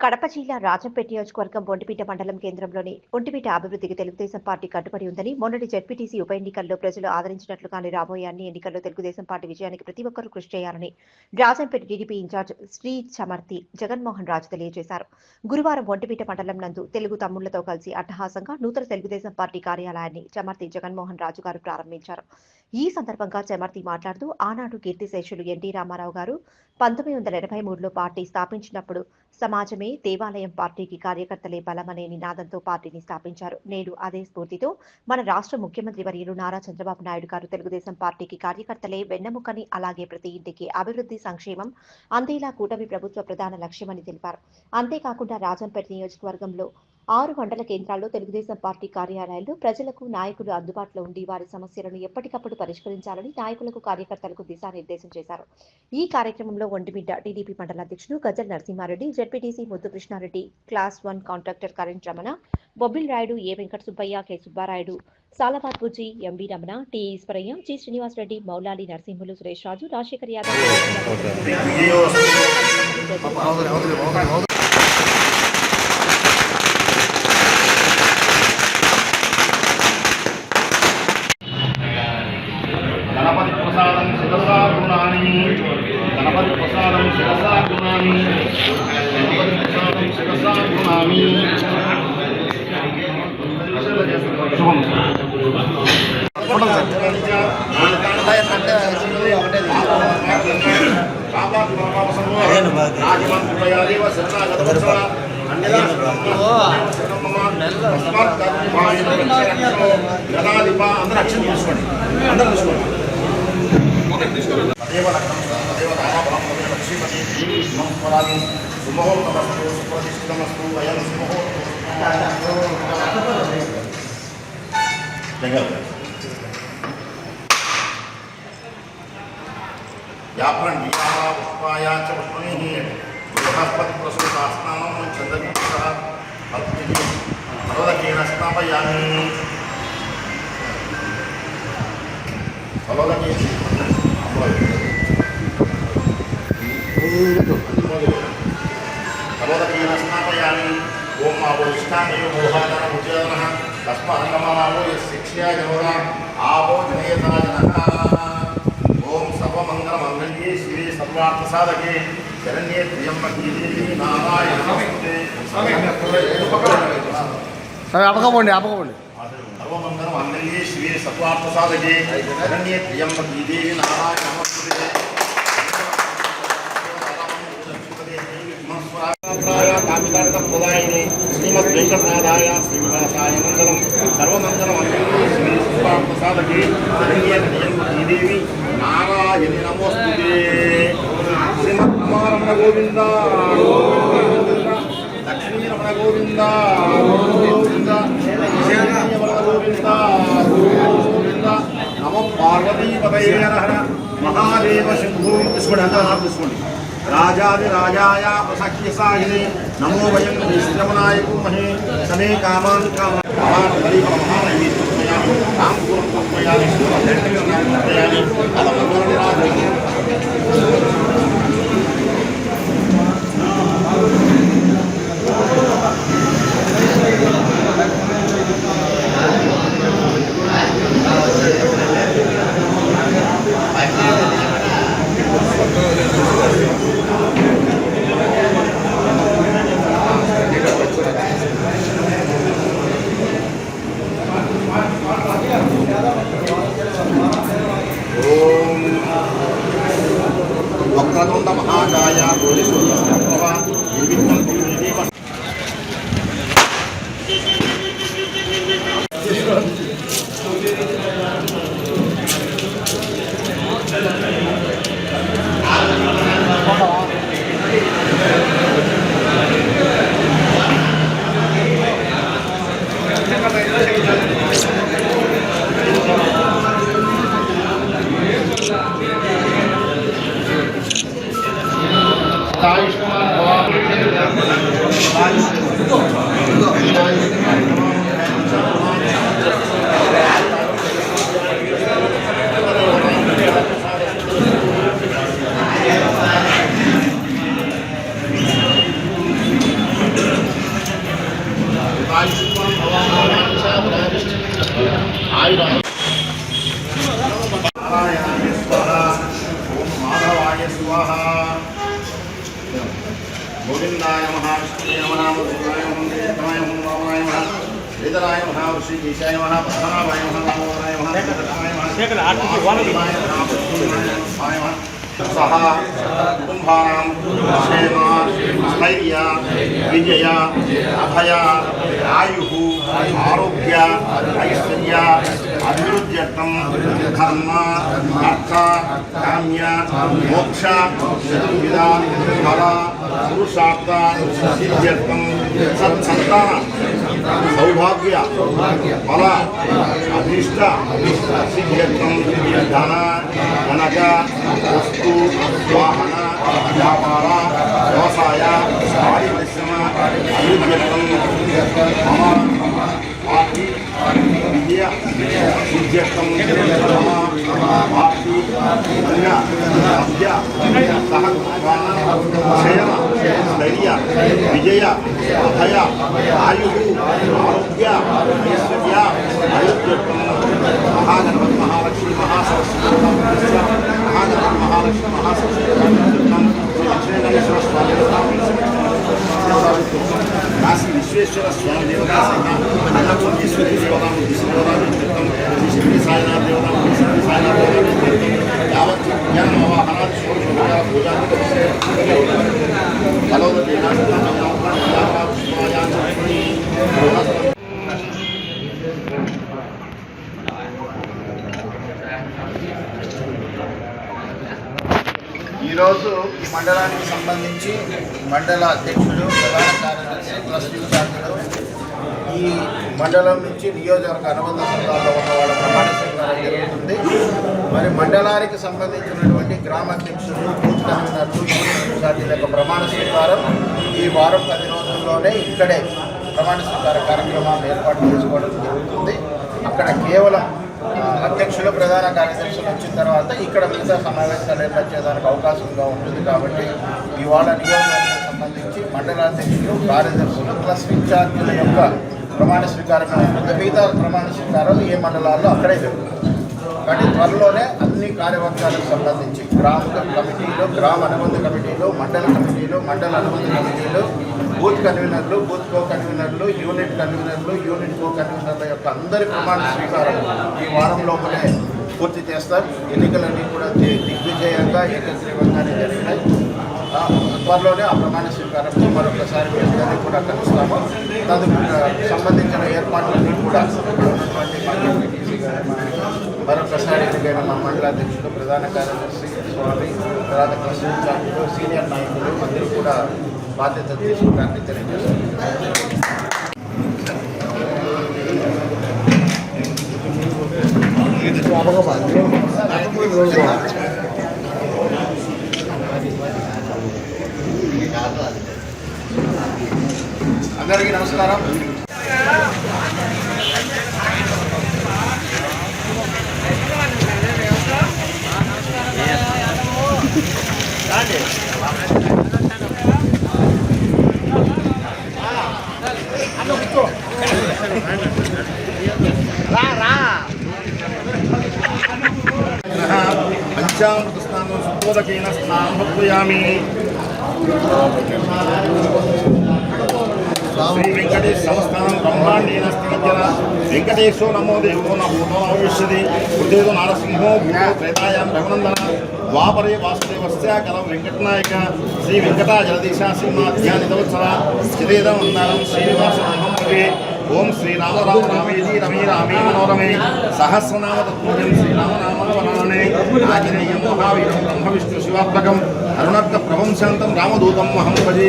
కడప జిల్లా రాజంపేట నియోజకవర్గం ఒంటిపీట మండలం కేంద్రంలోని ఒంటిపీట అభివృద్ధికి తెలుగుదేశం పార్టీ కట్టుబడి ఉందని మొన్నటి జడ్పీటీసీ ఉప ఎన్నికల్లో ప్రజలు ఆదరించినట్లుగానే రాబోయే అన్ని ఎన్నికల్లో తెలుగుదేశం పార్టీ విజయానికి ప్రతి ఒక్కరూ కృషి చేయాలని రాజంపేట టీడీపీ ఇన్ఛార్జ్ శ్రీ చమర్తి జగన్మోహన్ రాజు తెలియజేశారు. గురువారం ఒంటిపీట మండలం నందు తెలుగు తమ్ముళ్ళతో కలిసి అట్టహాసంగా నూతన తెలుగుదేశం పార్టీ కార్యాలయాన్ని చమర్తి జగన్మోహన్ రాజు గారు ప్రారంభించారు. ఈ సందర్భంగా చమర్తి మాట్లాడుతూ ఆనాడు కీర్తిశేషులు ఎన్టీ రామారావు గారు పంతొమ్మిది వందల ఎనభై మూడులో పార్టీ స్థాపించినప్పుడు సమాజమే దేవాలయం పార్టీకి కార్యకర్తలే బలమనే నినాదంతో పార్టీని స్థాపించారు. నేడు అదే స్ఫూర్తితో మన రాష్ట్ర ముఖ్యమంత్రి వర్యులు నారా చంద్రబాబు నాయుడు గారు తెలుగుదేశం పార్టీకి కార్యకర్తలే వెన్నెముకని అలాగే ప్రతి ఇంటికి అభివృద్ధి సంక్షేమం అందేలా కూటమి ప్రభుత్వ ప్రధాన లక్ష్యమని తెలిపారు. అంతేకాకుండా రాజంపేట నియోజకవర్గంలో ఆరు మండల కేంద్రాల్లో తెలుగుదేశం పార్టీ కార్యాలయాల్లో ప్రజలకు నాయకులు అందుబాటులో ఉండి వారి సమస్యలను ఎప్పటికప్పుడు పరిష్కరించాలని నాయకులకు కార్యకర్తలకు దిశానిర్దేశం చేశారు. ఈ కార్యక్రమంలో ఒంటిమిడ్డ టీడీపీ మండల అధ్యక్షుడు Gazal Narasimha Reddy ZPTC Muddu Krishna Reddy class one contractor current Ramana Bobbil Rayudu A Venkata Subbaiah K Subbarayudu Salabad Bujji MB Ramana T Eshwaraiah G Srinivasa Reddy Moulali Narasimhulu Suresh Raju Rajasekhar Yadav అందరూ అక్షరం తీసుకోండి అందరూ తీసుకోండి తదేవ లగ్నం తదేవ నామబలం లక్ష్మీపతి దేవి సంస్మరామి సుప్రతిష్ఠితమస్తు వయం व्याकरणीया पुष्पाया च पुष्पमेः बृहस्पतिप्रसूतास्नानं चन्द्रगुप्तः पत्नी फलोदकेन स्नापयामि फलोदकेन फलोदकेन स्नापयामि ओम मावो इष्टादेव मोहादन उच्चदनः तस्मात् శివే సర్వార్థసాధకే శరణ్యే దేవి నారాయణ నమస్తే. అపకపోండి అపకపోండి సర్వమంగళమంగళ్యే శివే సర్వార్థసాధకే. శరణ్యే త్ర్యంబకే దేవి నారాయణ నమస్తే. కామికార్థప్రదాయిని శ్రీమద్ వెంకటనాథాయ శ్రీనివాసాయ మంగళం. సర్వమంగళమంగళే శ్రీ సర్వార్థసాధకే. శరణ్యే త్ర్యంబకే దేవి నారాయణ నమోస్తుతే. ರಮ गोविंद ಗೋವಿಂದ ಲಕ್ಷ್ಮೀ ರಮಣ ಗೋವಿಂದ ಗೋವಿಂದ ರಮಣ ಗೋವಿಂದ ಗೋವಿಂದ नमो वयं विश्रमणाय कुर्महे समे 大家多力手表。గోవిందాయ నమః విష్ణువే నమః దేవాయ నమః వామనాయ నమః శ్రీధరాయ నమః ఋషికేశాయ నమః పద్మనాభాయ పురుషోత్తమాయ నమః సహ కుటుంబానాం క్షేమ స్థైర్య విజయ అభయ ఆయు ఆరోగ్య ఐశ్వర్య అభివృద్ధ్యర్థం ధర్మ అర్థ కామ్య మోక్ష చతుర్విధ ఫల पुरुषार्थ सौभाग्य फल अभीष्ट सिद्ध्यर्थम धन धनक वस्तु वाहन व्यापार व्यवसाय पारिश्रम अभिव्यर्थम విజయ అభయ ఆయు ఆరోగ్య ఐశ్వర్య అయోగ్యత్వం మహాగణపతి మహాలక్ష్మి మహాసరస్వతి మహాగణపతి మహాలక్ష్మి మహాసరస్వతి ఈరోజు ఈ మండలానికి సంబంధించి మండల అధ్యక్షుడు ప్రధాన కార్యదర్శి ట్రస్ట్ ఇన్ఛార్జీలు ఈ మండలం నుంచి నియోజకవర్గ అనుబంధ సంఘాల్లో ఉన్న వాళ్ళ ప్రమాణ స్వీకారం జరుగుతుంది. మరి మండలానికి సంబంధించినటువంటి గ్రామ అధ్యక్షులు బూత్ కన్వీనర్లు యొక్క ప్రమాణ స్వీకారం ఈ వారం పది రోజుల్లోనే ఇక్కడే ప్రమాణ స్వీకార కార్యక్రమాన్ని ఏర్పాటు చేసుకోవడం జరుగుతుంది. అక్కడ కేవలం అధ్యక్షులు ప్రధాన కార్యదర్శులు వచ్చిన తర్వాత ఇక్కడ మిగతా సమావేశాలు ఏర్పరిచేదానికి అవకాశంగా ఉంటుంది కాబట్టి ఇవాళ నియోజకవర్గానికి సంబంధించి మండలాధ్యక్షులు కార్యదర్శులు ప్లస్ ఇన్ఛార్జీల యొక్క ప్రమాణ స్వీకారం ఉంటుంది మిగతా ప్రమాణ స్వీకారాలు ఏ మండలాల్లో అక్కడే జరుగుతుంది కానీ త్వరలోనే అన్ని కార్యవర్గాలకు సంబంధించి గ్రామ కమిటీలు గ్రామ అనుబంధ కమిటీలు మండల కమిటీలు మండల అనుబంధ కమిటీలు బూత్ కన్వీనర్లు బూత్ కో కన్వీనర్లు యూనిట్ కన్వీనర్లు యూనిట్ కో కన్వీనర్ల యొక్క అందరి ప్రమాణ స్వీకారం ఈ వారం లోపలే పూర్తి చేస్తారు. ఎన్నికలన్నీ కూడా దిగ్విజయంగా ఏకగ్రీవంగానే జరిగినాయి. త్వరలోనే ఆ ప్రమాణ స్వీకారం మరొకసారి మీ కూడా కలుస్తాము. దానికి సంబంధించిన ఏర్పాట్లన్నీ కూడా ఇక్కడ ఉన్నటువంటి మా మరొకసారి ఎన్నికైన మా మండలాధ్యక్షుడు ప్రధాన కార్యదర్శి స్వామి తర్వాత ట్రస్ట్ ఇన్ఛార్జీలు సీనియర్ నాయకులు అందరూ కూడా బాధ్యత తీసుకుంటారని తెలియజేస్తారు అందరికీ నమస్కారం. పంచామృత స్నానం సుబోధకైన స్నానం ప్రయామి శ్రీ వెంకటేశ సంస్థానం బ్రహ్మాండేన స్థితిజన వెంకటేశో నమో దేవో నమో భవిష్యతి హృదయో నారసింహో భూతో త్రేతాయాం రఘునందన వాపరే వాసుదేవస్య కలం వెంకటనాయక శ్రీ వెంకటా జలదీశ సింహాధ్యానితవత్సర స్థితేదం వందనం శ్రీనివాసమహం ఓం శ్రీరామ రామ రామేది రమే రామే మనోరమే సహస్రనామ తత్పుణ్యం శ్రీరామ ఆంజనేయం మహావీరం బ్రహ్మ విష్ణు శివాత్మకం అరుణర్క ప్రభం శాంతం రామదూతం మహం భజే.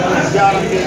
استشارة في